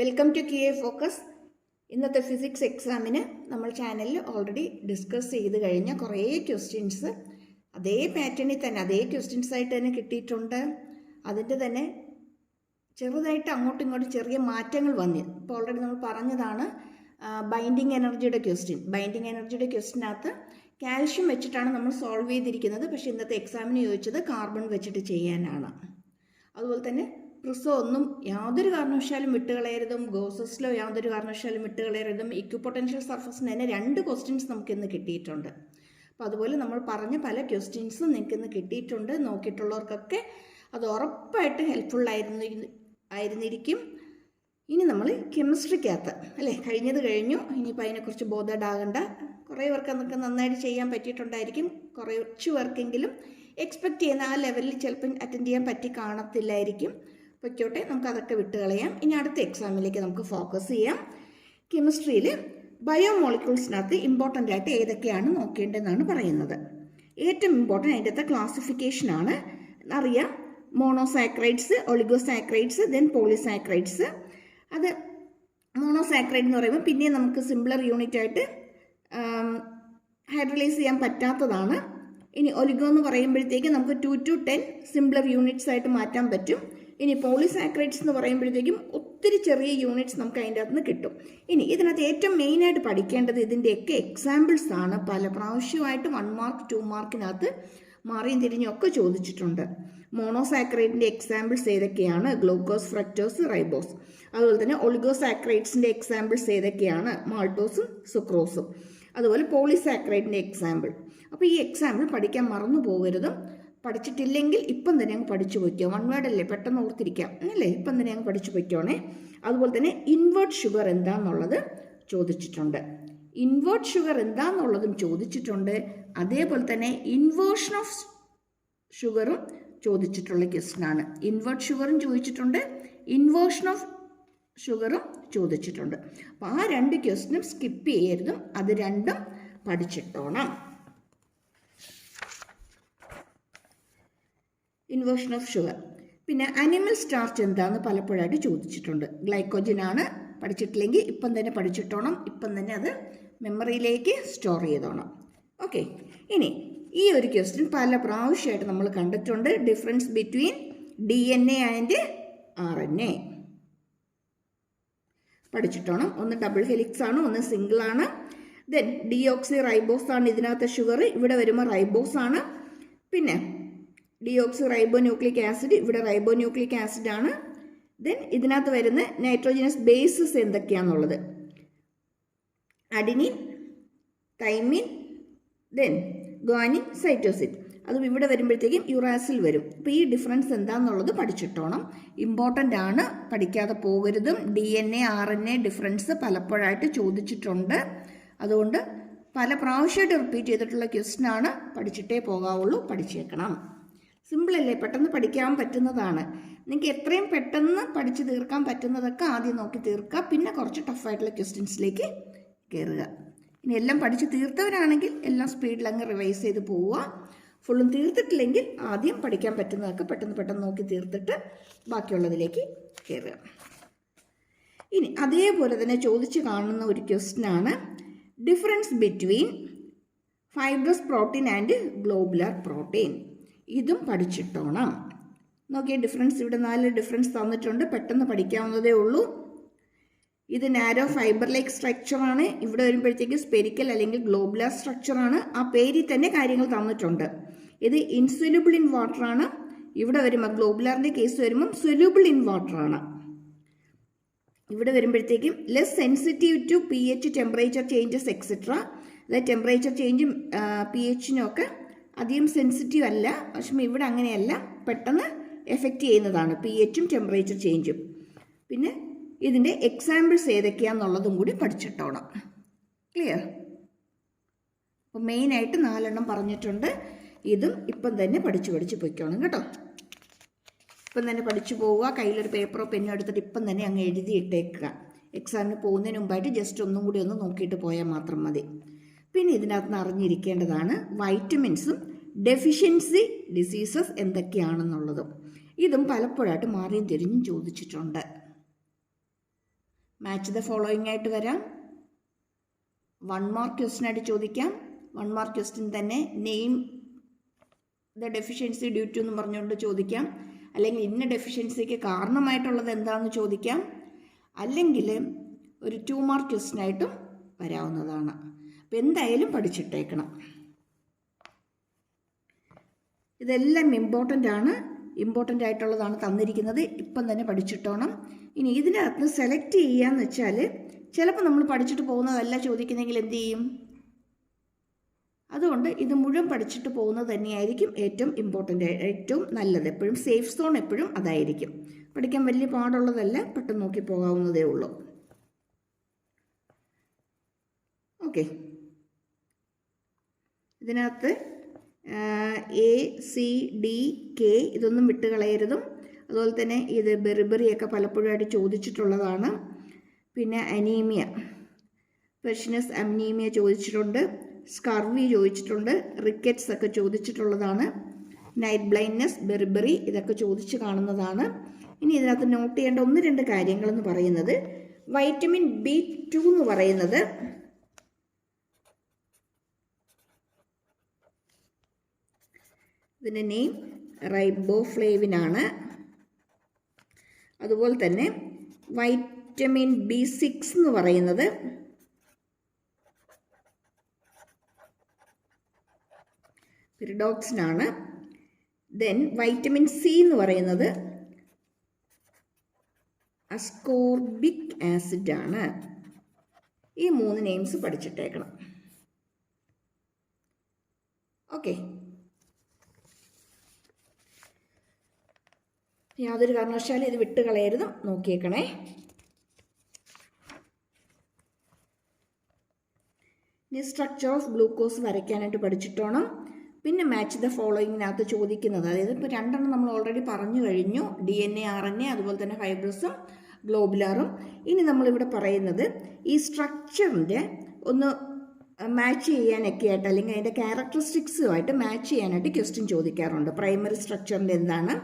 Welcome to Q A focus ഇന്നത്തെ physics എക്സാമിന് നമ്മൾ ചാനലിൽ ഓൾറെഡി ഡിസ്കസ് ചെയ്ത് കഴിഞ്ഞ കുറേ ക്വസ്റ്റ്യൻസ് അതേ പാറ്റേണിൽ തന്നെ അതേ ക്വസ്റ്റ്യൻസ് ആയിട്ട് തന്നെ കിട്ടിയിട്ടുണ്ട്. അതിന്റെ തന്നെ ചെറുതായിട്ട് അങ്ങോട്ടും ഇങ്ങോട്ടും ചെറിയ മാറ്റങ്ങൾ വന്നു. ഇപ്പോൾ ഓൾറെഡി നമ്മൾ പറഞ്ഞതാണ് ബൈൻഡിങ് എനർജിയുടെ ക്വസ്റ്റ്യൻ ബൈൻഡിങ് എനർജിയുടെ ക്വസ്റ്റിനകത്ത് കാൽഷ്യം വെച്ചിട്ടാണ് നമ്മൾ സോൾവ് ചെയ്തിരിക്കുന്നത്. പക്ഷേ ഇന്നത്തെ എക്സാമിന് ചോദിച്ചത് കാർബൺ വെച്ചിട്ട് ചെയ്യാനാണ്. അതുപോലെ തന്നെ പ്രിസോ ഒന്നും യാതൊരു കാരണവശാലും വിട്ടുകളയരുതും ഗോസസിലോ യാതൊരു കാരണവശാലും വിട്ടുകളയരുതും ഇക്വിപൊട്ടൻഷ്യൽ സർഫസിന് തന്നെ രണ്ട് ക്വസ്റ്റ്യൻസ് നമുക്കിന്ന് കിട്ടിയിട്ടുണ്ട്. അപ്പോൾ അതുപോലെ നമ്മൾ പറഞ്ഞ പല ക്വസ്റ്റ്യൻസും നിങ്ങൾക്ക് ഇന്ന് കിട്ടിയിട്ടുണ്ട്. നോക്കിയിട്ടുള്ളവർക്കൊക്കെ അത് ഉറപ്പായിട്ട് ഹെൽപ്ഫുള്ളായിരുന്നു ആയിരുന്നിരിക്കും. ഇനി നമ്മൾ കെമിസ്ട്രിക്കകത്ത് അല്ലേ? കഴിഞ്ഞത് കഴിഞ്ഞു. ഇനിയിപ്പോൾ അതിനെക്കുറിച്ച് ബോധഡാകണ്ട കുറേ പേർക്ക് അതൊക്കെ നന്നായിട്ട് ചെയ്യാൻ പറ്റിയിട്ടുണ്ടായിരിക്കും. കുറച്ച് പേർക്കെങ്കിലും എക്സ്പെക്റ്റ് ചെയ്യുന്ന ആ ലെവലിൽ ചിലപ്പം അറ്റൻഡ് ചെയ്യാൻ പറ്റി കാണത്തില്ലായിരിക്കും. പൊയ്ക്കോട്ടെ നമുക്ക് അതൊക്കെ വിട്ടുകളയാം. ഇനി അടുത്ത എക്സാമിലേക്ക് നമുക്ക് ഫോക്കസ് ചെയ്യാം. കെമിസ്ട്രിയിൽ ബയോമോളിക്യൂൾസിനകത്ത് ഇമ്പോർട്ടന്റ് ആയിട്ട് ഏതൊക്കെയാണ് നോക്കേണ്ടതെന്നാണ് പറയുന്നത്. ഏറ്റവും ഇമ്പോർട്ടന്റ് അതിന്റെ ക്ലാസിഫിക്കേഷനാണ് അറിയാം. മോണോസാക്രൈഡ്സ് ഒളിഗോസാക്രൈഡ്സ് ദെൻ പോളിസാക്രൈഡ്സ് അത് മോണോസാക്രൈഡ് എന്ന് പറയുമ്പോൾ പിന്നെ നമുക്ക് സിംപ്ലർ യൂണിറ്റ് ആയിട്ട് ഹൈഡ്രലൈസ് ചെയ്യാൻ പറ്റാത്തതാണ്. ഇനി ഒലിഗോ എന്ന് പറയുമ്പോഴത്തേക്ക് നമുക്ക് two to ten simpler units ആയിട്ട് മാറ്റാൻ പറ്റും. ഇനി പോളിസാക്രൈറ്റ്സ് എന്ന് പറയുമ്പോഴത്തേക്കും ഒത്തിരി ചെറിയ യൂണിറ്റ്സ് നമുക്ക് അതിന്റെ അകത്ത് നിന്ന് കിട്ടും. ഇനി ഇതിനകത്ത് ഏറ്റവും മെയിനായിട്ട് പഠിക്കേണ്ടത് ഇതിന്റെയൊക്കെ എക്സാമ്പിൾസ് ആണ്. പല പ്രാവശ്യമായിട്ട് വൺ മാർക്ക് ടു മാർക്കിനകത്ത് മാറിയും തിരിഞ്ഞും ഒക്കെ ചോദിച്ചിട്ടുണ്ട്. മോണോസാക്രൈറ്റിന്റെ എക്സാമ്പിൾസ് ഏതൊക്കെയാണ്? ഗ്ലൂക്കോസ് ഫ്രക്ടോസ് റൈബോസ് അതുപോലെ തന്നെ ഒളിഗോസാക്രൈറ്റ്സിന്റെ എക്സാമ്പിൾസ് ഏതൊക്കെയാണ്? മാൾട്ടോസും സുക്രോസും അതുപോലെ പോളിസാക്രൈറ്റിന്റെ എക്സാമ്പിൾ അപ്പോൾ ഈ എക്സാമ്പിൾ പഠിക്കാൻ മറന്നു പോകരുതും. പഠിച്ചിട്ടില്ലെങ്കിൽ ഇപ്പം തന്നെ അങ്ങ് പഠിച്ചു വയ്ക്കുക വൺ വേർഡ് അല്ലേ? പെട്ടെന്ന് ഓർത്തിരിക്കാം. അല്ലേ? ഇപ്പം തന്നെ അങ്ങ് പഠിച്ചു പോയിക്കോണേ. അതുപോലെ തന്നെ ഇൻവേർട്ട് ഷുഗർ എന്താണെന്നുള്ളത് ചോദിച്ചിട്ടുണ്ട്. ഇൻവേർട്ട് ഷുഗർ എന്താണെന്നുള്ളതും ചോദിച്ചിട്ടുണ്ട്. അതേപോലെ തന്നെ ഇൻവേർഷൻ ഓഫ് ഷുഗറും ചോദിച്ചിട്ടുള്ള ക്വസ്റ്റനാണ് ഇൻവേർട്ട് ഷുഗറും ചോദിച്ചിട്ടുണ്ട്. ഇൻവേർഷൻ ഓഫ് ഷുഗറും ചോദിച്ചിട്ടുണ്ട്. അപ്പോൾ ആ രണ്ട് ക്വസ്റ്റനും സ്കിപ്പ് ചെയ്യരുതും. അത് രണ്ടും പഠിച്ചിട്ടോണം. ഇൻവേർഷൻ ഓഫ് ഷുഗർ പിന്നെ അനിമൽ സ്റ്റാർച്ച് എന്താന്ന് പലപ്പോഴായിട്ട് ചോദിച്ചിട്ടുണ്ട്. ഗ്ലൈക്കോജൻ ആണ് പഠിച്ചിട്ടില്ലെങ്കിൽ ഇപ്പം തന്നെ പഠിച്ചിട്ടോണം. ഇപ്പം തന്നെ അത് മെമ്മറിയിലേക്ക് സ്റ്റോർ ചെയ്തോണം. ഓക്കെ ഇനി ഈ ഒരു ക്വസ്റ്റ്യൻ പല പ്രാവശ്യമായിട്ട് നമ്മൾ കണ്ടിട്ടുണ്ട്. Difference between D N A and R N A പഠിച്ചിട്ടോണം. ഒന്ന് ഡബിൾ ഹെലിക്സ് ആണ് ഒന്ന് സിംഗിൾ ആണ്. ദെൻ ഡിയോക്സി റൈബോസ് ആണ് ഇതിനകത്ത് ഷുഗർ ഇവിടെ വരുമ്പോൾ റൈബോസ് ആണ്. പിന്നെ ഡിയോക്സി റൈബോ ന്യൂക്ലിക് ആസിഡ് ഇവിടെ റൈബോ ന്യൂക്ലിക് ആസിഡ് ആണ്. ദെൻ ഇതിനകത്ത് വരുന്ന nitrogenous bases എന്തൊക്കെയാണെന്നുള്ളത് adenine thymine then guanine cytosine അതും ഇവിടെ വരുമ്പോഴത്തേക്കും യുറാസിൽ വരും. അപ്പോൾ ഈ ഡിഫറൻസ് എന്താണെന്നുള്ളത് പഠിച്ചിട്ടോണം. ഇമ്പോർട്ടന്റ് ആണ്. പഠിക്കാതെ പോകരുതും. D N A R N A difference പലപ്പോഴായിട്ട് ചോദിച്ചിട്ടുണ്ട്. അതുകൊണ്ട് പല പ്രാവശ്യമായിട്ട് റിപ്പീറ്റ് ചെയ്തിട്ടുള്ള ക്വസ്റ്റൻ ആണ്. പഠിച്ചിട്ടേ പോകാവുള്ളൂ. പഠിച്ചേക്കണം. സിമ്പിളല്ലേ പെട്ടെന്ന് പഠിക്കാൻ പറ്റുന്നതാണ്. നിങ്ങൾക്ക് എത്രയും പെട്ടെന്ന് പഠിച്ച് തീർക്കാൻ പറ്റുന്നതൊക്കെ ആദ്യം നോക്കി തീർക്കുക. പിന്നെ കുറച്ച് ടഫായിട്ടുള്ള ക്വസ്റ്റ്യൻസിലേക്ക് കയറുക ഇനി എല്ലാം പഠിച്ച് തീർത്തവരാണെങ്കിൽ എല്ലാം സ്പീഡിൽ അങ്ങ് റിവൈസ് ചെയ്ത് പോവുക. ഫുള്ളും തീർത്തിട്ടില്ലെങ്കിൽ ആദ്യം പഠിക്കാൻ പറ്റുന്നതൊക്കെ പെട്ടെന്ന് പെട്ടെന്ന് നോക്കി തീർത്തിട്ട് ബാക്കിയുള്ളതിലേക്ക് കയറുക ഇനി അതേപോലെ തന്നെ ചോദിച്ച് കാണുന്ന ഒരു ക്വസ്റ്റ്യനാണ് difference between fibrous protein and globular protein ഇതും പഠിച്ചിട്ടോണം. നോക്കിയ ഡിഫറൻസ് ഇവിടെ നാല് ഡിഫറൻസ് തന്നിട്ടുണ്ട്. പെട്ടെന്ന് പഠിക്കാവുന്നതേ ഉള്ളൂ. ഇത് നാരോ ഫൈബർ ലൈക്ക് സ്ട്രക്ചറാണ് ഇവിടെ വരുമ്പോഴത്തേക്ക് സ്പെരിക്കൽ അല്ലെങ്കിൽ ഗ്ലോബുലർ സ്ട്രക്ചറാണ് ആ പേരിൽ തന്നെ കാര്യങ്ങൾ തന്നിട്ടുണ്ട്. ഇത് ഇൻസൊല്യൂബിൾ ഇൻ വാട്ടർ ആണ്. ഇവിടെ വരുമ്പോൾ ഗ്ലോബുലറിന്റെ കേസ് വരുമ്പം സൊല്യൂബിൾ ഇൻ വാട്ടർ ആണ്. ഇവിടെ വരുമ്പോഴത്തേക്കും less sensitive to P H temperature changes etcetera അതായത് ടെമ്പറേച്ചർ ചേഞ്ചും പി എച്ചിനും ഒക്കെ അധികം സെൻസിറ്റീവ് അല്ല. പക്ഷേ ഇവിടെ അങ്ങനെയല്ല. പെട്ടെന്ന് എഫക്റ്റ് ചെയ്യുന്നതാണ്. പി എച്ചും ടെമ്പറേച്ചർ ചേഞ്ചും പിന്നെ ഇതിന്റെ എക്സാമ്പിൾസ് ഏതൊക്കെയാണെന്നുള്ളതും കൂടി പഠിച്ചിട്ടോണം. ക്ലിയർ അപ്പോൾ മെയിനായിട്ട് നാലെണ്ണം പറഞ്ഞിട്ടുണ്ട്. ഇതും ഇപ്പം തന്നെ പഠിച്ചു പഠിച്ച് പൊയ്ക്കോണം കേട്ടോ. ഇപ്പം തന്നെ പഠിച്ചു പോവുക. കയ്യിലൊരു പേപ്പറോ പെന്നോ എടുത്തിട്ട് ഇപ്പം തന്നെ അങ്ങ് എഴുതിയിട്ടേക്കുക. എക്സാമിന് പോകുന്നതിന് മുമ്പായിട്ട് ജസ്റ്റ് ഒന്നും കൂടി ഒന്ന് നോക്കിയിട്ട് പോയാൽ മാത്രം മതി. പിന്നെ ഇതിനകത്ത് അറിഞ്ഞിരിക്കേണ്ടതാണ് വൈറ്റമിൻസും ഡെഫിഷ്യൻസി ഡിസീസസ് എന്തൊക്കെയാണെന്നുള്ളതും. ഇതും പലപ്പോഴായിട്ട് മാറിയും തിരിഞ്ഞും ചോദിച്ചിട്ടുണ്ട്. മാച്ച് ദ ഫോളോയിങ് ആയിട്ട് വരാം. വൺ മാർക്ക് ക്വസ്റ്റ്യൻ ആയിട്ട് ചോദിക്കാം. വൺ മാർക്ക് ക്വസ്റ്റ്യൻ തന്നെ name the deficiency due to എന്ന് പറഞ്ഞുകൊണ്ട് ചോദിക്കാം. അല്ലെങ്കിൽ ഇന്ന ഡെഫിഷ്യൻസിക്ക് കാരണമായിട്ടുള്ളത് എന്താണെന്ന് ചോദിക്കാം. അല്ലെങ്കിൽ ഒരു ടു മാർക്ക് ക്വസ്റ്റ്യൻ ആയിട്ടും വരാവുന്നതാണ്. അപ്പം എന്തായാലും പഠിച്ചിട്ടേക്കണം. ഇതെല്ലാം ഇമ്പോർട്ടന്റ് ആണ്. ഇമ്പോർട്ടന്റ് ആയിട്ടുള്ളതാണ് തന്നിരിക്കുന്നത്. ഇപ്പം തന്നെ പഠിച്ചിട്ടോണം. ഇനി ഇതിനകത്ത് സെലക്ട് ചെയ്യാന്ന് വെച്ചാൽ ചിലപ്പോൾ നമ്മൾ പഠിച്ചിട്ട് പോകുന്നതല്ല ചോദിക്കുന്നെങ്കിൽ എന്ത് ചെയ്യും? അതുകൊണ്ട് ഇത് മുഴുവൻ പഠിച്ചിട്ട് പോകുന്നത് തന്നെയായിരിക്കും ഏറ്റവും ഇമ്പോർട്ടന്റ് ഏറ്റവും നല്ലത്. എപ്പോഴും സേഫ് സോൺ എപ്പോഴും അതായിരിക്കും. പഠിക്കാൻ വലിയ പാടുള്ളതല്ല പെട്ടെന്ന് നോക്കി പോകാവുന്നതേ ഉള്ളൂ. ഓക്കെ ഇതിനകത്ത് എ സി ഡി കെ ഇതൊന്നും വിട്ട് കളയരുതും. അതുപോലെ തന്നെ ഇത് ബെറിബെറിയൊക്കെ പലപ്പോഴായിട്ട് ചോദിച്ചിട്ടുള്ളതാണ്. പിന്നെ അനീമിയ പെർഷിനസ് അനീമിയ ചോദിച്ചിട്ടുണ്ട്. സ്കർവി ചോദിച്ചിട്ടുണ്ട്. റിക്കറ്റ്സ് ഒക്കെ ചോദിച്ചിട്ടുള്ളതാണ്. നൈറ്റ് ബ്ലൈൻഡ്നെസ് ബെറിബെറി ഇതൊക്കെ ചോദിച്ച് കാണുന്നതാണ്. ഇനി ഇതിനകത്ത് നോട്ട് ചെയ്യേണ്ട ഒന്ന് രണ്ട് കാര്യങ്ങളെന്ന് പറയുന്നത്. വൈറ്റമിൻ ബി ടു എന്ന് പറയുന്നത് ഇതിന്റെ നെയിം റൈബോഫ്ലേവിൻ ആണ് അതുപോലെ തന്നെ വൈറ്റമിൻ ബി സിക്സ് എന്ന് പറയുന്നത് പിരിഡോക്സിനാണ്. ദെൻ വൈറ്റമിൻ സി എന്ന് പറയുന്നത് അസ്കോർബിക് ആസിഡ് ആണ് ഈ മൂന്ന് നെയിംസ് പഠിച്ചിട്ടേക്കണം. ഓക്കെ. യാതൊരു കാരണവശാലും ഇത് വിട്ട് കളയരുതും നോക്കിയേക്കണേ. ഇനി സ്ട്രക്ചർ ഓഫ് ഗ്ലൂക്കോസ് വരയ്ക്കാനായിട്ട് പഠിച്ചിട്ടോണം. പിന്നെ മാച്ച് ദ ഫോളോയിങ്ങിനകത്ത് ചോദിക്കുന്നത്. അതായത് ഇപ്പോൾ രണ്ടെണ്ണം നമ്മൾ ഓൾറെഡി പറഞ്ഞു കഴിഞ്ഞു. D N A R N A അതുപോലെ തന്നെ ഫൈബ്രസും ഗ്ലോബുലാറും ഇനി നമ്മളിവിടെ പറയുന്നത് ഈ സ്ട്രക്ചറിന്റെ ഒന്ന് മാച്ച് ചെയ്യാനൊക്കെ ആയിട്ട് അല്ലെങ്കിൽ അതിന്റെ ക്യാരക്ടറിസ്റ്റിക്സുമായിട്ട് മാച്ച് ചെയ്യാനായിട്ട് ക്വസ്റ്റ്യൻ ചോദിക്കാറുണ്ട്. പ്രൈമറി സ്ട്രക്ചറിന്റെ എന്താണ്?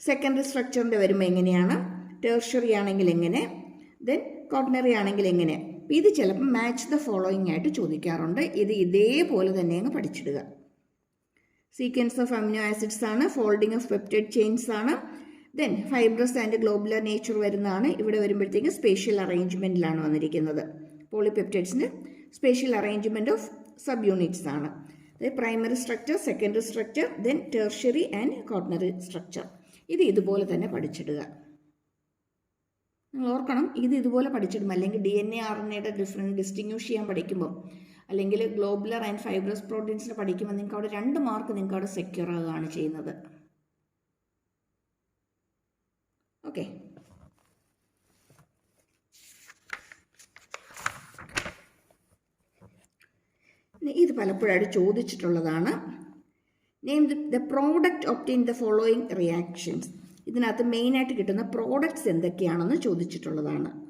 സെക്കൻഡറി സ്ട്രക്ചറിന്റെ വരുമ്പോൾ എങ്ങനെയാണ്? ടേർഷറി ആണെങ്കിൽ എങ്ങനെ? ദെൻ കോർഡിനറി ആണെങ്കിൽ എങ്ങനെ? ഇത് ചിലപ്പോൾ മാച്ച് ദ ഫോളോയിങ് ആയിട്ട് ചോദിക്കാറുണ്ട്. ഇത് ഇതേപോലെ തന്നെ അങ്ങ് പഠിച്ചിടുക. സീക്വൻസ് ഓഫ് അമിനോ ആസിഡ്സ് ആണ് ഫോൾഡിങ് ഓഫ് പെപ്റ്റൈഡ് ചെയിൻസ് ആണ് then fibrous and globular nature വരുന്നതാണ്. ഇവിടെ വരുമ്പോഴത്തേക്ക് സ്പേഷ്യൽ അറേഞ്ച്മെന്റിലാണ് വന്നിരിക്കുന്നത്. പോളിപെപ്റ്റൈഡ്സിന് spatial arrangement of sub units ആണ്. അതായത് primary structure secondary structure then tertiary and quaternary structure ഇത് ഇതുപോലെ തന്നെ പഠിച്ചിടുക. നിങ്ങൾ ഓർക്കണം ഇത് ഇതുപോലെ പഠിച്ചിടും. അല്ലെങ്കിൽ D N A R N എയുടെ ഡിഫറന്റ് ഡിസ്റ്റിങ്യൂഷ് ചെയ്യാൻ പഠിക്കുമ്പോൾ അല്ലെങ്കിൽ ഗ്ലോബുലർ ആൻഡ് ഫൈബ്രസ് പ്രോട്ടീൻസിന് പഠിക്കുമ്പോൾ നിങ്ങൾക്ക് അവിടെ രണ്ട് മാർക്ക് നിങ്ങൾക്ക് അവിടെ സെക്യൂർ ആകുകയാണ് ചെയ്യുന്നത്. ഓക്കെ ഇത് പലപ്പോഴായിട്ട് ചോദിച്ചിട്ടുള്ളതാണ്. Name the product obtained the following reactions ഇതിനകത്ത് മെയിനായിട്ട് കിട്ടുന്ന പ്രോഡക്ട്സ് എന്തൊക്കെയാണെന്ന് ചോദിച്ചിട്ടുള്ളതാണ്.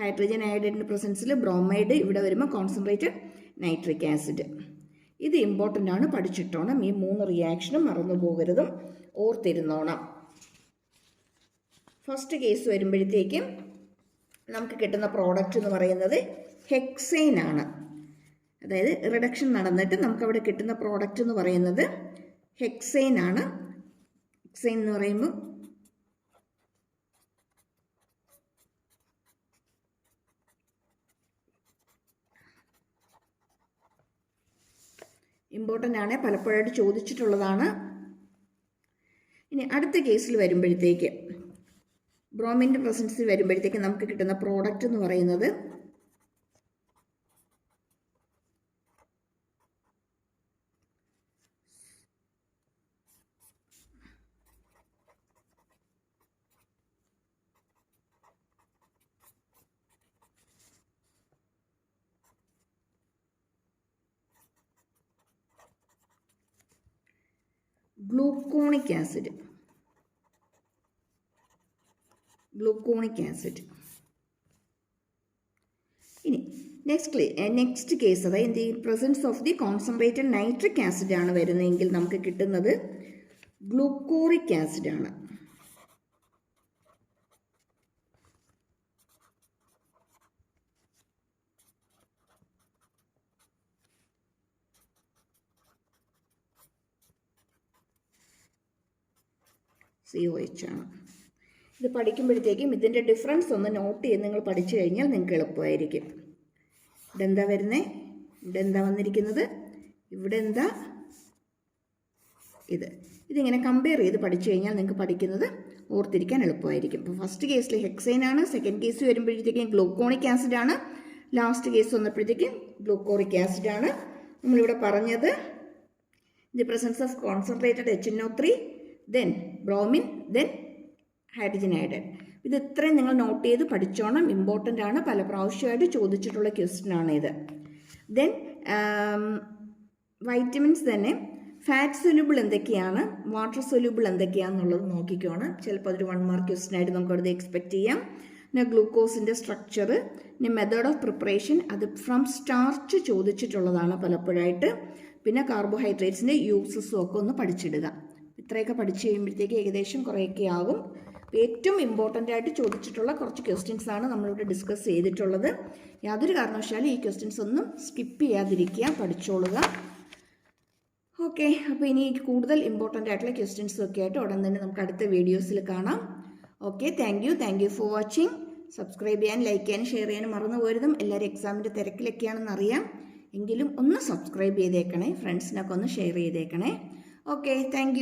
ഹൈഡ്രജൻ അയഡിന്റെ പ്രസൻസിൽ ബ്രോമൈഡ് ഇവിടെ വരുമ്പോൾ കോൺസെൻട്രേറ്റഡ് നൈട്രിക് ആസിഡ് ഇത് ഇമ്പോർട്ടന്റ് ആണ് പഠിച്ചിട്ടോണം. ഈ മൂന്ന് റിയാക്ഷനും മറന്നു പോകരുതും. ഓർത്തിരുന്നോണം. ഫസ്റ്റ് കേസ് വരുമ്പോഴത്തേക്കും നമുക്ക് കിട്ടുന്ന പ്രോഡക്റ്റ് എന്ന് പറയുന്നത് ഹെക്സൈൻ ആണ്. അതായത് റിഡക്ഷൻ നടന്നിട്ട് നമുക്കവിടെ കിട്ടുന്ന പ്രോഡക്റ്റ് എന്ന് പറയുന്നത് ഹെക്സൈൻ ആണ്. ഹെക്സൈൻ എന്ന് പറയുമ്പോൾ ഇമ്പോർട്ടന്റ് ആണ്. പലപ്പോഴായിട്ട് ചോദിച്ചിട്ടുള്ളതാണ്. ഇനി അടുത്ത കേസിൽ വരുമ്പോഴത്തേക്ക് ബ്രോമിന്റെ പ്രസൻസിൽ വരുമ്പോഴത്തേക്ക് നമുക്ക് കിട്ടുന്ന പ്രോഡക്റ്റ് എന്ന് പറയുന്നത് ഗ്ലൂക്കോണിക് ആസിഡ് ഗ്ലൂക്കോണിക് ആസിഡ് ഇനി നെക്സ്റ്റ് നെക്സ്റ്റ് കേസ് അതായത് ഈ presence of the concentrated nitric acid ആണ് വരുന്നതെങ്കിൽ നമുക്ക് കിട്ടുന്നത് ഗ്ലൂക്കോറിക് ആസിഡ് ആണ്. സി ഒ എച്ച് ആണ് ഇത് പഠിക്കുമ്പോഴത്തേക്കും ഇതിന്റെ ഡിഫറൻസ് ഒന്ന് നോട്ട് ചെയ്ത് നിങ്ങൾ പഠിച്ചു കഴിഞ്ഞാൽ നിങ്ങൾക്ക് എളുപ്പമായിരിക്കും. ഇവിടെ എന്താ വരുന്നത് ഇവിടെ എന്താ വന്നിരിക്കുന്നത്? ഇവിടെ എന്താ? ഇത്. ഇതിങ്ങനെ കമ്പയർ ചെയ്ത് പഠിച്ചു കഴിഞ്ഞാൽ നിങ്ങൾക്ക് പഠിക്കുന്നത് ഓർത്തിരിക്കാൻ എളുപ്പമായിരിക്കും. ഇപ്പോൾ ഫസ്റ്റ് കേസിൽ ഹെക്സൈൻ ആണ് സെക്കൻഡ് കേസ് വരുമ്പോഴത്തേക്കും ഗ്ലൂക്കോണിക് ആസിഡ് ആണ് ലാസ്റ്റ് കേസ് വന്നപ്പോഴത്തേക്കും ഗ്ലൂക്കോറിക് ആസിഡ് ആണ്. നമ്മളിവിടെ പറഞ്ഞത് the presence of concentrated H N O three then bromine then hydrogen iodine ഇത് ഇത്രയും നിങ്ങൾ നോട്ട് ചെയ്ത് പഠിച്ചോണം. ഇമ്പോർട്ടന്റ് ആണ്. പല പ്രാവശ്യമായിട്ട് ചോദിച്ചിട്ടുള്ള ക്വസ്റ്റ്യൻ ആണ് ഇത്. ദെൻ വൈറ്റമിൻസ് തന്നെ. ഫാറ്റ് സൊല്യൂബിൾ എന്തൊക്കെയാണ്? വാട്ടർ സൊല്യൂബിൾ എന്തൊക്കെയാണെന്നുള്ളത് നോക്കിക്കോണം. ചിലപ്പോൾ അതൊരു വൺ മാർക്ക് ക്വസ്റ്റ്യൻ ആയിട്ട് നമുക്കത് എക്സ്പെക്ട് ചെയ്യാം. പിന്നെ ഗ്ലൂക്കോസിന്റെ സ്ട്രക്ചർ പിന്നെ മെത്തേഡ് ഓഫ് പ്രിപ്പറേഷൻ അത് ഫ്രം സ്റ്റാർച്ച് ചോദിച്ചിട്ടുള്ളതാണ് പലപ്പോഴായിട്ട്. പിന്നെ കാർബോഹൈഡ്രേറ്റ്സിന്റെ യൂസസും ഒക്കെ ഒന്ന് പഠിച്ചിടുക. ഇത്രയൊക്കെ പഠിച്ചു കഴിയുമ്പോഴത്തേക്ക് ഏകദേശം കുറേയൊക്കെ ആകും. ഏറ്റവും ഇമ്പോർട്ടന്റ് ആയിട്ട് ചോദിച്ചിട്ടുള്ള കുറച്ച് ക്വസ്റ്റ്യൻസ് ആണ് നമ്മളിവിടെ ഡിസ്കസ് ചെയ്തിട്ടുള്ളത്. യാതൊരു കാരണവശാലും ഈ ക്വസ്റ്റ്യൻസ് ഒന്നും സ്കിപ്പ് ചെയ്യാതിരിക്കുക പഠിച്ചോളുക. ഓക്കെ അപ്പോൾ ഇനി കൂടുതൽ ഇമ്പോർട്ടന്റ് ആയിട്ടുള്ള ക്വസ്റ്റ്യൻസും ഒക്കെ ആയിട്ട് ഉടൻ തന്നെ നമുക്ക് അടുത്ത വീഡിയോസിൽ കാണാം. Okay thank you thank you for watching subscribe ചെയ്യാൻ ലൈക്ക് ചെയ്യാനും ഷെയർ ചെയ്യാനും മറന്നു പോരുതും. എല്ലാവരും എക്സാമിന്റെ തിരക്കിലൊക്കെയാണെന്ന് അറിയാം. എങ്കിലും ഒന്ന് സബ്സ്ക്രൈബ് ചെയ്തേക്കണേ ഫ്രണ്ട്സിനൊക്കെ ഒന്ന് ഷെയർ ചെയ്തേക്കണേ. Okay thank